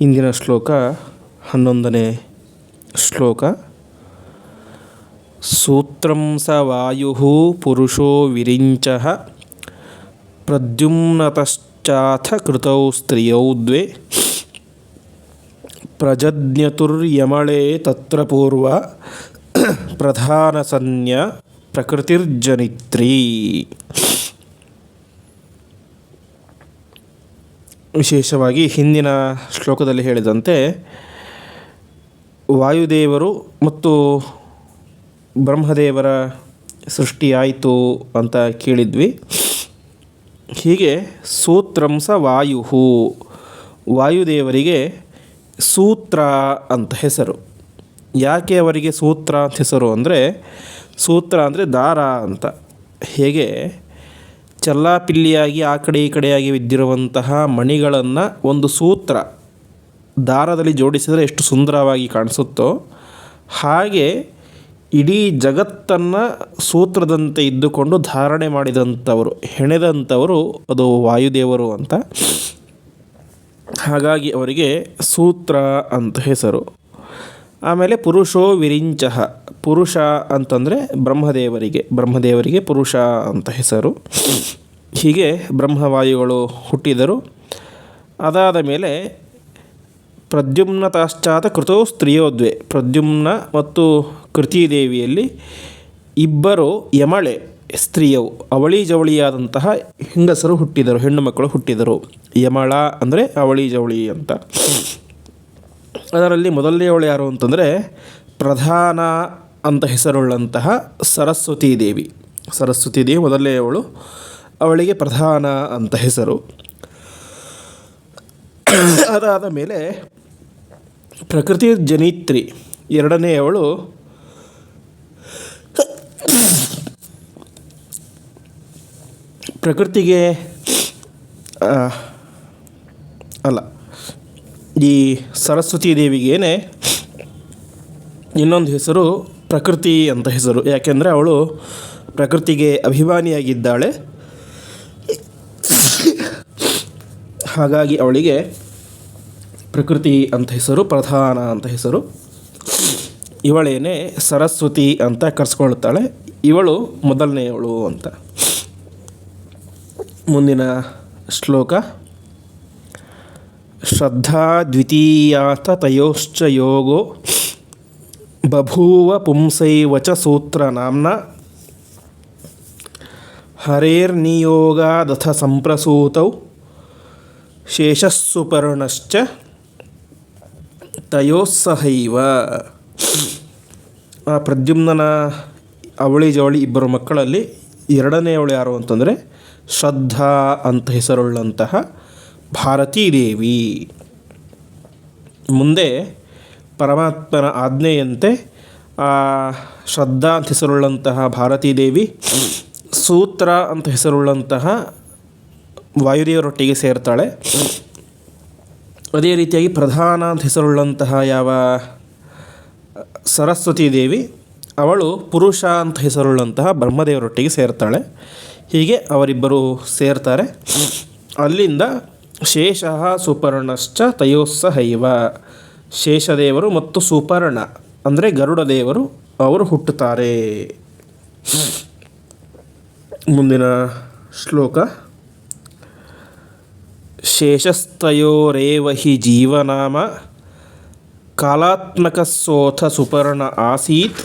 ಇಂದಿನ ಶ್ಲೋಕ ಹನ್ನೊಂದನೇ ಶ್ಲೋಕ ಸೂತ್ರಂ ಸ ವಾಯು ಪುರುಷೋ ವಿರಿಂಚ ಪ್ರದ್ಯುಮ್ನತಶ್ಚಾಥ ಕೃತೌ ಸ್ತ್ರಿಯೌ ದ್ವೇ ಪ್ರಜಜ್ಞತುರ್ಯಮಳೆ ತತ್ರ ಪೂರ್ವ ಪ್ರಧಾನಸನ್ಯ ಪ್ರಕೃತಿರ್ಜನಿತ್ರಿ ವಿಶೇಷವಾಗಿ ಹಿಂದಿನ ಶ್ಲೋಕದಲ್ಲಿ ಹೇಳಿದಂತೆ ವಾಯುದೇವರು ಮತ್ತು ಬ್ರಹ್ಮದೇವರ ಸೃಷ್ಟಿಯಾಯಿತು ಅಂತ ಕೇಳಿದ್ವಿ. ಹೀಗೆ ಸೂತ್ರಂಸ ವಾಯು ವಾಯುದೇವರಿಗೆ ಸೂತ್ರ ಅಂತ ಹೆಸರು. ಯಾಕೆ ಅವರಿಗೆ ಸೂತ್ರ ಅಂತ ಹೆಸರು ಅಂದರೆ, ಸೂತ್ರ ಅಂದರೆ ದಾರ ಅಂತ. ಹೇಗೆ? ಚಲ್ಲಾಪಿಲ್ಲಿಯಾಗಿ ಆ ಕಡೆ ಈ ಕಡೆಯಾಗಿ ಬಿದ್ದಿರುವಂತಹ ಮಣಿಗಳನ್ನು ಒಂದು ಸೂತ್ರ ದಾರದಲ್ಲಿ ಜೋಡಿಸಿದರೆ ಎಷ್ಟು ಸುಂದರವಾಗಿ ಕಾಣಿಸುತ್ತೋ ಹಾಗೆ ಇಡೀ ಜಗತ್ತನ್ನು ಸೂತ್ರದಂತೆ ಇದ್ದುಕೊಂಡು ಧಾರಣೆ ಮಾಡಿದಂಥವರು, ಹೆಣೆದಂಥವರು ಅದು ವಾಯುದೇವರು ಅಂತ. ಹಾಗಾಗಿ ಅವರಿಗೆ ಸೂತ್ರ ಅಂತ ಹೆಸರು. ಆಮೇಲೆ ಪುರುಷೋ ವಿರಿಂಚಃ. ಪುರುಷ ಅಂತಂದರೆ ಬ್ರಹ್ಮದೇವರಿಗೆ ಬ್ರಹ್ಮದೇವರಿಗೆ ಪುರುಷ ಅಂತ ಹೆಸರು. ಹೀಗೆ ಬ್ರಹ್ಮವಾಯುಗಳು ಹುಟ್ಟಿದರು. ಅದಾದ ಮೇಲೆ ಪ್ರದ್ಯುಮ್ನತಾಶ್ಚಾತ ಕೃತೋ ಸ್ತ್ರೀಯೋದ್ವೆ ಪ್ರದ್ಯುಮ್ನ ಮತ್ತು ಕೃತಿದೇವಿಯಲ್ಲಿ ಇಬ್ಬರು ಯಮಳೆ ಸ್ತ್ರೀಯವು ಅವಳಿ ಜವಳಿಯಾದಂತಹ ಹೆಂಗಸರು ಹುಟ್ಟಿದರು, ಹೆಣ್ಣು ಮಕ್ಕಳು ಹುಟ್ಟಿದರು. ಯಮಳ ಅಂದರೆ ಅವಳಿ ಜವಳಿ ಅಂತ. ಅದರಲ್ಲಿ ಮೊದಲನೆಯವಳು ಯಾರು ಅಂತಂದರೆ ಪ್ರಧಾನ ಅಂತ ಹೆಸರುಳ್ಳಂತಹ ಸರಸ್ವತೀ ದೇವಿ. ಸರಸ್ವತೀ ದೇವಿ ಮೊದಲನೆಯವಳು, ಅವಳಿಗೆ ಪ್ರಧಾನ ಅಂತ ಹೆಸರು. ಅದಾದ ಮೇಲೆ ಪ್ರಕೃತಿ ಜನಿತ್ರಿ ಎರಡನೆಯವಳು, ಪ್ರಕೃತಿಗೆ ಅಲ್ಲ. ಈ ಸರಸ್ವತಿ ದೇವಿಗೇನೆ ಇನ್ನೊಂದು ಹೆಸರು ಪ್ರಕೃತಿ ಅಂತ ಹೆಸರು. ಯಾಕೆಂದರೆ ಅವಳು ಪ್ರಕೃತಿಗೆ ಅಭಿಮಾನಿಯಾಗಿದ್ದಾಳೆ. ಹಾಗಾಗಿ ಅವಳಿಗೆ ಪ್ರಕೃತಿ ಅಂತ ಹೆಸರು, ಪ್ರಧಾನ ಅಂತ ಹೆಸರು. ಇವಳೇನೆ ಸರಸ್ವತಿ ಅಂತ ಕರೆಸ್ಕೊಳ್ತಾಳೆ. ಇವಳು ಮೊದಲನೆಯವಳು ಅಂತ. ಮುಂದಿನ ಶ್ಲೋಕ. ಶ್ರದ್ಧಾ ದ್ವಿತೀಯಾತ ತಯೋಶ್ಚ ಯೋಗೋ ಬಭೂವ ಪುಂಸೈವಚ ಸೂತ್ರ ನಾಮ್ನ ಹರೇರ್ನಿಯೋಗಾದಥ ಸಂಪ್ರಸೂತೌ ಶೇಷಸ್ಸುಪರ್ಣಶ್ಚ ತಯೋಸ್ಸಹೈವ. ಆ ಪ್ರದ್ಯುಮ್ನನ ಅವಳಿ ಜವಳಿ ಇಬ್ಬರು ಮಕ್ಕಳಲ್ಲಿ ಎರಡನೆಯವಳು ಯಾರು ಅಂತಂದರೆ ಶ್ರದ್ಧಾ ಅಂತ ಹೆಸರುಳ್ಳಂತಹ ಭಾರತೀ ದೇವಿ ಮುಂದೆ ಪರಮಾತ್ಮನ ಆಜ್ಞೆಯಂತೆ ಶ್ರದ್ಧಾ ಅಂತ ಹೆಸರುಳ್ಳಂತಹ ಭಾರತೀ ದೇವಿ ಸೂತ್ರ ಅಂತ ಹೆಸರುಳ್ಳಂತಹ ವಾಯುದೇವರೊಟ್ಟಿಗೆ ಸೇರ್ತಾಳೆ. ಅದೇ ರೀತಿಯಾಗಿ ಪ್ರಧಾನ ಅಂತ ಹೆಸರುಳ್ಳಂತಹ ಯಾವ ಸರಸ್ವತಿ ದೇವಿ ಅವಳು ಪುರುಷ ಅಂತ ಹೆಸರುಳ್ಳಂತಹ ಬ್ರಹ್ಮದೇವರೊಟ್ಟಿಗೆ ಸೇರ್ತಾಳೆ. ಹೀಗೆ ಅವರಿಬ್ಬರು ಸೇರ್ತಾರೆ. ಅಲ್ಲಿಂದ ಶೇಷ ಸುಪರ್ಣಶ್ಚ ತಯೋಸ್ಸಹೈವ ಶೇಷದೇವರು ಮತ್ತು ಸುಪರ್ಣ, ಅಂದರೆ ಗರುಡ ದೇವರು ಅವರು ಹುಟ್ಟುತ್ತಾರೆ. ಮುಂದಿನ ಶ್ಲೋಕ. ಶೇಷಸ್ತಯೋರೇವ ಹಿ ಜೀವನಾಮ. ಕಾಲಾತ್ಮಕಸ್ಸೋಥ ಸುಪರ್ಣ ಆಸೀತ್.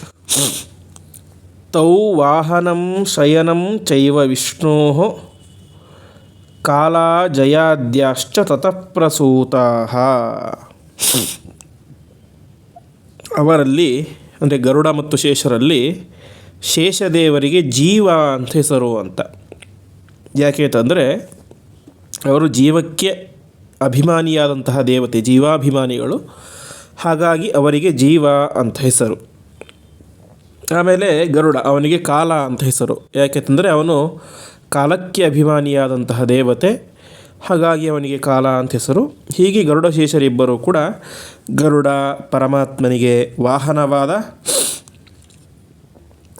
ತೌ ವಾಹನಂ ಶಯನಂ ಚೈವ ವಿಷ್ಣೋ. ಕಾಲಾ ಜಯಾದ್ಯಾಶ್ಚ ತತಃ ಪ್ರಸೂತಾ ಅವರಲ್ಲಿ, ಅಂದರೆ ಗರುಡ ಮತ್ತು ಶೇಷರಲ್ಲಿ ಶೇಷದೇವರಿಗೆ ಜೀವ ಅಂತ ಹೆಸರು ಅಂತ. ಯಾಕೆ ಅಂತಂದರೆ, ಅವರು ಜೀವಕ್ಕೆ ಅಭಿಮಾನಿಯಾದಂತಹ ದೇವತೆ, ಜೀವಾಭಿಮಾನಿಗಳು. ಹಾಗಾಗಿ ಅವರಿಗೆ ಜೀವ ಅಂತ ಹೆಸರು. ಆಮೇಲೆ ಗರುಡ, ಅವನಿಗೆ ಕಾಲ ಅಂತ ಹೆಸರು. ಯಾಕೆಂದರೆ ಅವನು ಕಾಲಕ್ಕೆ ಅಭಿಮಾನಿಯಾದಂತಹ ದೇವತೆ. ಹಾಗಾಗಿ ಅವನಿಗೆ ಕಾಲ ಅಂತ ಹೆಸರು. ಹೀಗೆ ಗರುಡ ಶೇಷರಿಬ್ಬರು ಕೂಡ ಗರುಡ, ಪರಮಾತ್ಮನಿಗೆ ವಾಹನವಾದ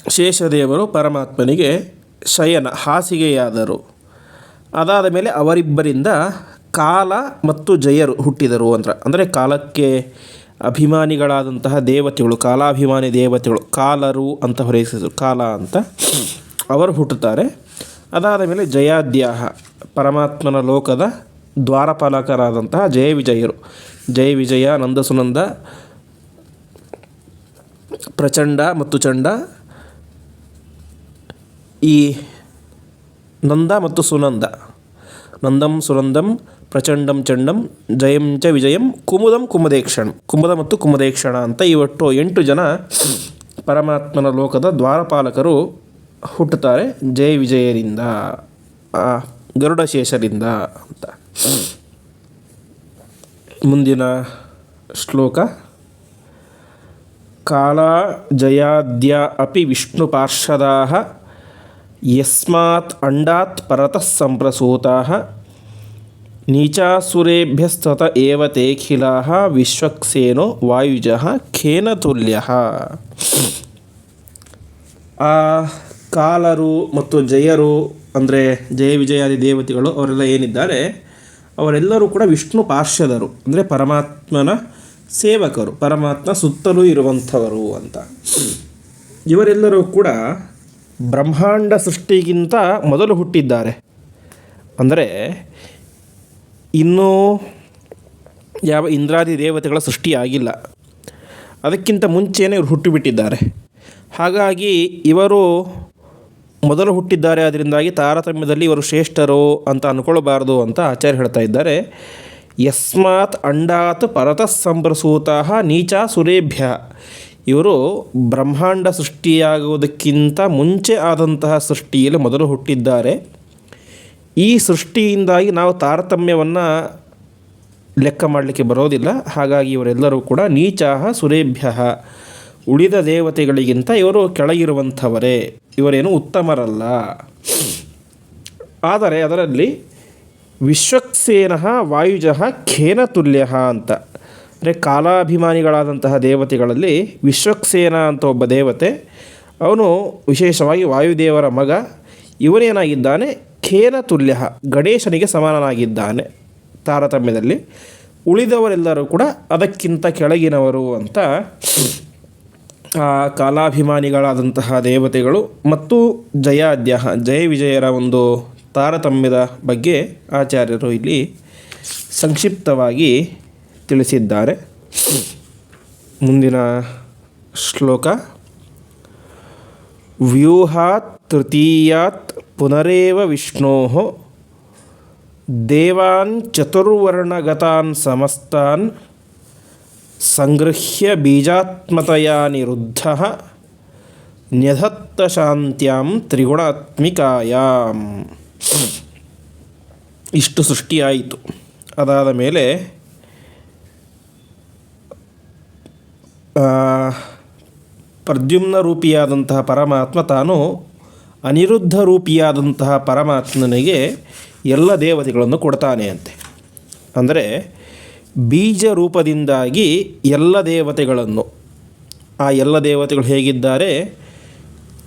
ಶೇಷದೇವರು ಪರಮಾತ್ಮನಿಗೆ ಶಯನ, ಹಾಸಿಗೆಯಾದರು. ಅದಾದ ಮೇಲೆ ಅವರಿಬ್ಬರಿಂದ ಕಾಲ ಮತ್ತು ಜಯರು ಹುಟ್ಟಿದರು ಅಂತ ಅಂದರೆ ಕಾಲಕ್ಕೆ ಅಭಿಮಾನಿಗಳಾದಂತಹ ದೇವತೆಗಳು, ಕಾಲಾಭಿಮಾನಿ ದೇವತೆಗಳು, ಕಾಲರು ಅಂತ ಹೊರೈಸಿದರು, ಕಾಲ ಅಂತ. ಅವರು ಹುಟ್ಟುತ್ತಾರೆ. ಅದಾದ ಮೇಲೆ ಜಯಾದ್ಯಾಹ, ಪರಮಾತ್ಮನ ಲೋಕದ ದ್ವಾರಪಾಲಕರಾದಂತಹ ಜಯ ವಿಜಯರು. ಜಯ ವಿಜಯ ನಂದಸುನಂದ ಪ್ರಚಂಡ ಮತ್ತು ಚಂಡ. ಈ ನಂದ ಮತ್ತು ಸುನಂದ, ನಂದಂ, ಸುನಂದಂ, ಪ್ರಚಂಡಂ, ಚಂಡಂ, ಜಯಂ ಚ ವಿಜಯಂ, ಕುಮುದಂ, ಕುಮದೇಕ್ಷಣ. ಕುಮುದ ಮತ್ತು ಕುಮದೇಕ್ಷಣ ಅಂತ ಇವಟ್ಟು ಎಂಟು ಜನ ಪರಮಾತ್ಮನ ಲೋಕದ ದ್ವಾರಪಾಲಕರು ಹುಟ್ಟುತ್ತಾರೆ ಜಯ ವಿಜಯರಿಂದ ಆ, ಗರುಡಶೇಷರಿಂದ ಅಂತ. ಮುಂದಿನ ಶ್ಲೋಕ. ಕಾಲ ಜಯಾದ್ಯ ಅಪಿ ವಿಷ್ಣು ಪಾರ್ಷದಾ ಯಸ್ಮಾತ್ ಅಂಡಾತ್ ಪರತಃ ಸಂಪ್ರಸೂತಾಃ ನೀಚಾಸುರೇಭ್ಯಸ್ತತ ಏವ ತೇಖಿಲಾಃ ವಿಶ್ವಕ್ಸೇನೋ ವಾಯುಜಃ ಖೇನತುಲ್ಯಃ ಆ ಕಾಲರು ಮತ್ತು ಜಯರು, ಅಂದರೆ ಜಯ ವಿಜಯಾದಿ ದೇವತೆಗಳು, ಅವರೆಲ್ಲ ಏನಿದ್ದಾರೆ, ಅವರೆಲ್ಲರೂ ಕೂಡ ವಿಷ್ಣು ಪಾರ್ಶ್ವದರು, ಅಂದರೆ ಪರಮಾತ್ಮನ ಸೇವಕರು, ಪರಮಾತ್ಮ ಸುತ್ತಲೂ ಇರುವಂಥವರು ಅಂತ. ಇವರೆಲ್ಲರೂ ಕೂಡ ಬ್ರಹ್ಮಾಂಡ ಸೃಷ್ಟಿಗಿಂತ ಮೊದಲು ಹುಟ್ಟಿದ್ದಾರೆ. ಅಂದರೆ ಇನ್ನೂ ಯಾವ ಇಂದ್ರಾದಿ ದೇವತೆಗಳ ಸೃಷ್ಟಿಯಾಗಿಲ್ಲ ಅದಕ್ಕಿಂತ ಮುಂಚೆಯೇ ಇವರು ಹುಟ್ಟಿಬಿಟ್ಟಿದ್ದಾರೆ. ಹಾಗಾಗಿ ಇವರು ಮೊದಲು ಹುಟ್ಟಿದ್ದಾರೆ ಅದರಿಂದಾಗಿ ತಾರತಮ್ಯದಲ್ಲಿ ಇವರು ಶ್ರೇಷ್ಠರು ಅಂತ ಅಂದ್ಕೊಳ್ಬಾರ್ದು ಅಂತ ಆಚಾರ್ಯ ಹೇಳ್ತಾ ಇದ್ದಾರೆ. ಯಸ್ಮಾತ್ ಅಂಡಾತ್ ಪರತಃ ಸಂಪ್ರಸೂತಃ ನೀಚ ಸುರೇಭ್ಯ. ಇವರು ಬ್ರಹ್ಮಾಂಡ ಸೃಷ್ಟಿಯಾಗುವುದಕ್ಕಿಂತ ಮುಂಚೆ ಆದಂತಹ ಸೃಷ್ಟಿಯಲ್ಲಿ ಮೊದಲು ಹುಟ್ಟಿದ್ದಾರೆ. ಈ ಸೃಷ್ಟಿಯಿಂದಾಗಿ ನಾವು ತಾರತಮ್ಯವನ್ನು ಲೆಕ್ಕ ಮಾಡಲಿಕ್ಕೆ ಬರೋದಿಲ್ಲ. ಹಾಗಾಗಿ ಇವರೆಲ್ಲರೂ ಕೂಡ ನೀಚಾಹ ಸುರೇಭ್ಯ ಉಳಿದ ದೇವತೆಗಳಿಗಿಂತ ಇವರು ಕೆಳಗಿರುವಂಥವರೇ. ಇವರೇನು ಉತ್ತಮರಲ್ಲ. ಆದರೆ ಅದರಲ್ಲಿ ವಿಶ್ವಕ್ಸೇನ ವಾಯುಜಃ ಖೇನತುಲ್ಯ ಅಂತ. ಅಂದರೆ ಕಾಲಾಭಿಮಾನಿಗಳಾದಂತಹ ದೇವತೆಗಳಲ್ಲಿ ವಿಶ್ವಕ್ಸೇನ ಅಂತ ಒಬ್ಬ ದೇವತೆ, ಅವನು ವಿಶೇಷವಾಗಿ ವಾಯುದೇವರ ಮಗ, ಇವನೇನಾಗಿದ್ದಾನೆ? ಖೇನತುಲ್ಯ ಗಣೇಶನಿಗೆ ಸಮಾನನಾಗಿದ್ದಾನೆ ತಾರತಮ್ಯದಲ್ಲಿ. ಉಳಿದವರೆಲ್ಲರೂ ಕೂಡ ಅದಕ್ಕಿಂತ ಕೆಳಗಿನವರು ಅಂತ ಕಾಲಾಭಿಮಾನಿಗಳಾದಂತಹ ದೇವತೆಗಳು ಮತ್ತು ಜಯಾದ್ಯ ಜಯ ವಿಜಯರ ಒಂದು ತಾರತಮ್ಯದ ಬಗ್ಗೆ ಆಚಾರ್ಯರು ಇಲ್ಲಿ ಸಂಕ್ಷಿಪ್ತವಾಗಿ ತಿಳಿಸಿದ್ದಾರೆ. ಮುಂದಿನ ಶ್ಲೋಕ. ವ್ಯೂಹಾತ್ ತೃತೀಯಾತ್ ಪುನರೇವ ವಿಷ್ಣೋ ದೇವಾನ್ ಚತುರ್ವರ್ಣಗತಾನ್ ಸಮಸ್ತಾನ್ ಸಂಗೃಹ್ಯ ಬೀಜಾತ್ಮತೆಯ ನಿರುದ್ಧ ಶಾಂತ್ಯಾಂ ತ್ರಿಗುಣಾತ್ಮಿಕಾಯಾಮ್ ಇಷ್ಟು ಸೃಷ್ಟಿಯಾಯಿತು. ಅದಾದ ಮೇಲೆ ಪ್ರದ್ಯುಮ್ನ ರೂಪಿಯಾದಂತಹ ಪರಮಾತ್ಮ ತಾನು ಅನಿರುದ್ಧ ರೂಪಿಯಾದಂತಹ ಪರಮಾತ್ಮನಿಗೆ ಎಲ್ಲ ದೇವತೆಗಳನ್ನು ಕೊಡ್ತಾನೆ ಅಂತೆ. ಅಂದರೆ ಬೀಜ ರೂಪದಿಂದಾಗಿ ಎಲ್ಲ ದೇವತೆಗಳನ್ನು. ಆ ಎಲ್ಲ ದೇವತೆಗಳು ಹೇಗಿದ್ದಾರೆ?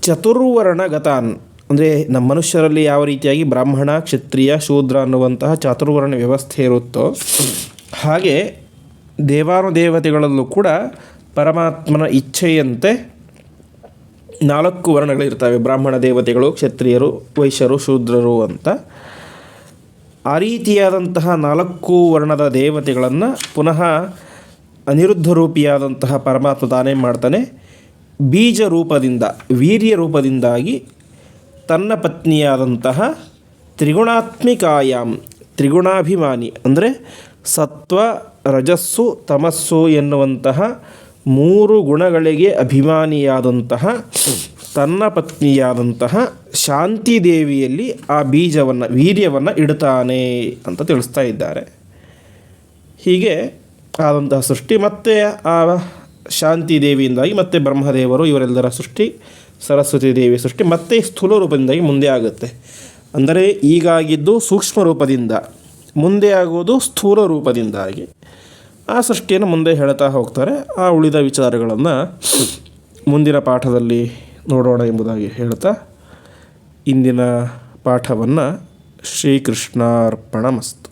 ಚತುರ್ವರ್ಣ ಗತಾನ್ ಅಂದರೆ ನಮ್ಮ ಮನುಷ್ಯರಲ್ಲಿ ಯಾವ ರೀತಿಯಾಗಿ ಬ್ರಾಹ್ಮಣ, ಕ್ಷತ್ರಿಯ, ಶೂದ್ರ ಅನ್ನುವಂತಹ ಚಾತುರ್ವರ್ಣ ವ್ಯವಸ್ಥೆ ಇರುತ್ತೋ, ಹಾಗೆ ದೇವಾನುದೇವತೆಗಳಲ್ಲೂ ಕೂಡ ಪರಮಾತ್ಮನ ಇಚ್ಛೆಯಂತೆ ನಾಲ್ಕು ವರ್ಣಗಳಿರ್ತವೆ. ಬ್ರಾಹ್ಮಣ ದೇವತೆಗಳು, ಕ್ಷತ್ರಿಯರು, ವೈಶ್ಯರು, ಶೂದ್ರರು ಅಂತ. ಆ ರೀತಿಯಾದಂತಹ ನಾಲ್ಕು ವರ್ಣದ ದೇವತೆಗಳನ್ನು ಪುನಃ ಅನಿರುದ್ಧ ರೂಪಿಯಾದಂತಹ ಪರಮಾತ್ಮ ತಾನೇ ಮಾಡ್ತಾನೆ. ಬೀಜ ರೂಪದಿಂದ, ವೀರ್ಯ ರೂಪದಿಂದಾಗಿ ತನ್ನ ಪತ್ನಿಯಾದಂತಹ ತ್ರಿಗುಣಾತ್ಮಿಕಾಯಾಮ್, ತ್ರಿಗುಣಾಭಿಮಾನಿ ಅಂದರೆ ಸತ್ವ, ರಜಸ್ಸು, ತಮಸ್ಸು ಎನ್ನುವಂತಹ ಮೂರು ಗುಣಗಳಿಗೆ ಅಭಿಮಾನಿಯಾದಂತಹ ತನ್ನ ಪತ್ನಿಯಾದಂತಹ ಶಾಂತಿ ದೇವಿಯಲ್ಲಿ ಆ ಬೀಜವನ್ನು, ವೀರ್ಯವನ್ನು ಇಡ್ತಾನೆ ಅಂತ ತಿಳಿಸ್ತಾ ಇದ್ದಾರೆ. ಹೀಗೆ ಆದಂತಹ ಸೃಷ್ಟಿ, ಮತ್ತೆ ಆ ಶಾಂತಿ ದೇವಿಯಿಂದಾಗಿ ಮತ್ತೆ ಬ್ರಹ್ಮದೇವರು, ಇವರೆಲ್ಲರ ಸೃಷ್ಟಿ, ಸರಸ್ವತಿ ದೇವಿ ಸೃಷ್ಟಿ, ಮತ್ತೆ ಸ್ಥೂಲ ರೂಪದಿಂದಾಗಿ ಮುಂದೆ ಆಗುತ್ತೆ. ಅಂದರೆ ಈಗಾಗಿದ್ದು ಸೂಕ್ಷ್ಮ ರೂಪದಿಂದ, ಮುಂದೆ ಆಗುವುದು ಸ್ಥೂಲ ರೂಪದಿಂದಾಗಿ. ಆ ಸೃಷ್ಟಿಯನ್ನು ಮುಂದೆ ಹೇಳ್ತಾ ಹೋಗ್ತಾರೆ. ಆ ಉಳಿದ ವಿಚಾರಗಳನ್ನು ಮುಂದಿನ ಪಾಠದಲ್ಲಿ ನೋಡೋಣ ಎಂಬುದಾಗಿ ಹೇಳ್ತಾ ಇಂದಿನ ಪಾಠವನ್ನು ಶ್ರೀಕೃಷ್ಣಾರ್ಪಣಮಸ್ತು.